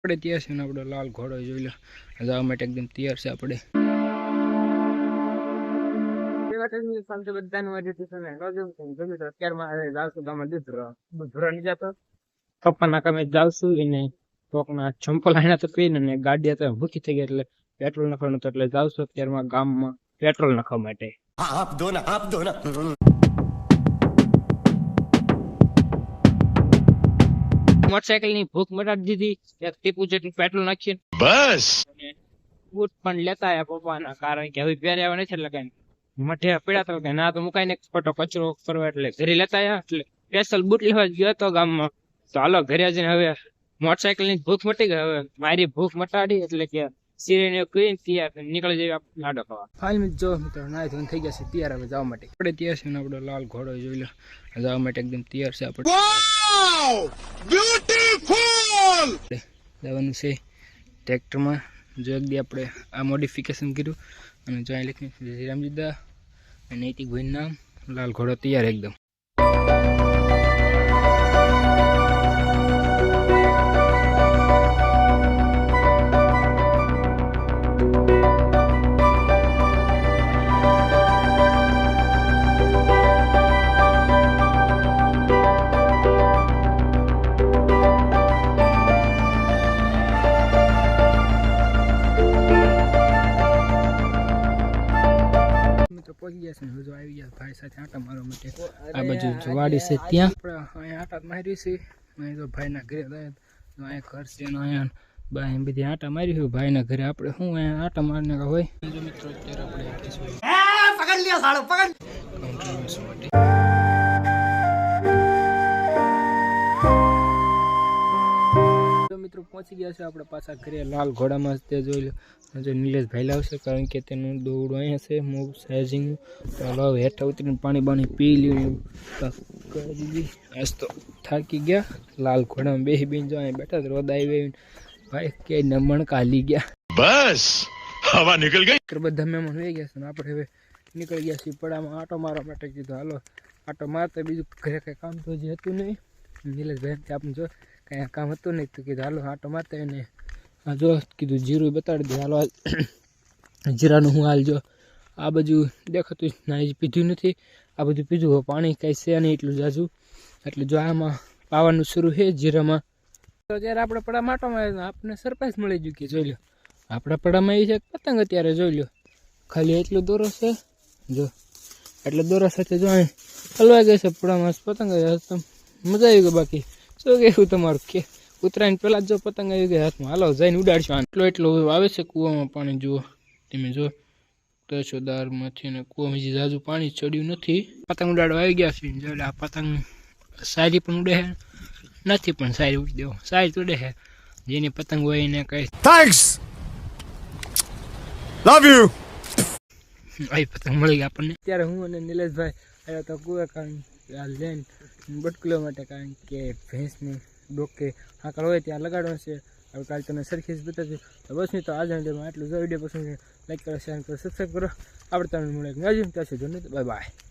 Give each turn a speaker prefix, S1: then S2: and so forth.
S1: આપણે તૈયાર છે અને આપણો લાલ ઘોડો જોઈ લો. જવા માટે એકદમ તૈયાર છે આપણે.
S2: કામે જાવશું એને કોકના ચંપલ આણા તો પીને અને ગાડી તો ભૂખી થઈ ગઈ એટલે પેટ્રોલ નાખવાનું એટલે જાવશું અત્યારમાં ગામમાં પેટ્રોલ નાખવા માટે.
S3: આપ દો ના આપ
S2: દો ના. મોટરસાયકલની ભૂખ મટાડી દીધી. એક ટીપુ જેટલું પેટ્રોલ નાખીને.
S3: बस
S2: બૂટ પણ લેતા આયા પપ્પાના કારણ કે હવે પહેર્યા આવ્યા નથી એટલે કઈ મઠે પીડા તો કે ના તો મુકાઈને ખોટો કચરો કરવા એટલે ઘરે લેતા આયા. એટલે સ્પેશિયલ બૂટ લેવા જ ગયો હતો ગામમાં. તો હાલો ઘરે જઈને હવે મોટરસાયકલની ભૂખ મટી ગઈ. હવે મારી ભૂખ મટાડી એટલે કે સિરેને કહીને તૈયાર થઈને નીકળી જઈએ આપણે લાડો ખાવા.
S1: હાલ મિત્રો જો મિત્રો નાય ધોઈને થઈ ગયા છે. તૈયાર હવે જવા માટે. આપણે તૈયાર છે ને આપણો લાલ ઘોડો જોઈ લો. જવા માટે એકદમ તૈયાર છે આપણે. જવાનું છે ટ્રેક્ટરમાં. જો એક દી આપણે આ મોડિફિકેશન કર્યું અને જો અહીં લખ્યું શ્રી રામજીદા અને નૈતિકભાઈનું નામ. લાલ ઘોડો તૈયાર એકદમ. મિત્રો પહોંચી ગયા ને હજુ આવી ગયા ભાઈ સાથે આટા મારવા માટે. આ બાજુ વાડી છે ત્યાં. આપણે અહીંયા આટા મારી છે. અહીં તો ભાઈના ઘરે અહીંયા ઘર છે અહીંયા બા એમ બધી આટા મારી હોય ભાઈના ઘરે આપણે શું અહીંયા આટા મારને હોય? જો મિત્રો અત્યારે આપણે પકડ લ્યો સાળો પકડ. તો પહોંચી ગયા છે આપણે પાછા ઘરે. લાલ ઘોડામાં તે જોઈ લો. જો નિલેશભાઈ લાવશે કારણ કે તેનું દોડું અહીંયા છે. મૂવ સાઇઝિંગ ચાલો હવે હેઠા ઉતરીને પાણી બાણી પી લીધું દીધી. આજ તો થાકી ગયા. લાલ ઘોડામાં બેસી બેન જો અહીંયા બેઠા રોદ આવી ભાઈ કે મણકા લી ગયા.
S3: બસ હવા નીકળી
S1: ગઈ. બધા મહેમાન હોઈ ગયા છે ને આપણે હવે નીકળી ગયા છીએ. પડામાં આટો મારવા માટે કીધું. હાલો આટો મારતા બીજું ઘરે કંઈ કામ તો જે હતું નહીં. નિલેશભાઈ આપણે જો કાંઈ કામ હતું નહીં, તો કીધું, હાલો આટો એને આ જો, કીધું, જીરું બતાડી દે. હાલો જીરાનું હું હાલ જો, આ બાજુ દેખાતું નાઈ પીધું નથી. આ બધું પીધું પાણી કાંઈ છે નહીં એટલું જાજુ. એટલે જો આમાં પાવાનું શરૂ છે જીરામાં. તો જ્યારે આપણે પડા માટોમાં આપણને સરપ્રાઈઝ મળી ગયું કે, જોઈ લો આપણા પડામાં એ છે પતંગ અત્યારે, જોઈ લો ખાલી એટલું દોરો છે. જો, એટલે દોરા સાથે જો અહીં હલવાઈ ગઈ છે પડામાં, પતંગ મજા આવી ગઈ બાકી. શું કહેવું તમારું? કે ઉત્તરાયણ પહેલાં જો પતંગ આવી ગયા હાથમાં. હાલો જઈને ઉડાડશું આટલો એટલો આવે છે કૂવામાં પાણી. જુઓ તમે જો તસોદારમાંથી ને કૂવામાં જે જાજુ પાણી ચડ્યું નથી. પતંગ ઉડાડવા આવી ગયા છે જોડે આ પતંગ સારી પણ ઉડે નથી પણ સારી ઉડી દેવો. સારી તો ઉડે છે. જેની પતંગ હોય એને કઈ.
S3: થેન્ક્સ લવ યુ
S1: આવી પતંગ મળી ગઈ આપણને. અત્યારે હું અને નિલેશભાઈ આવ્યા તો કુવે કારણ લઈને બટકુલા માટે, કારણ કે ભેંસની ડોકે હાકલ હોય ત્યાં લગાડવાનું છે હવે કાલે તમને સરખી જ બતાવી તો બસ નહીં તો આજે આટલું જો. વીડિયો પસંદ લાઈક કરો, શેર કરો સબસ્ક્રાઈબ કરો. આપણે તમને મળે ત્યાં સુધી બાય બાય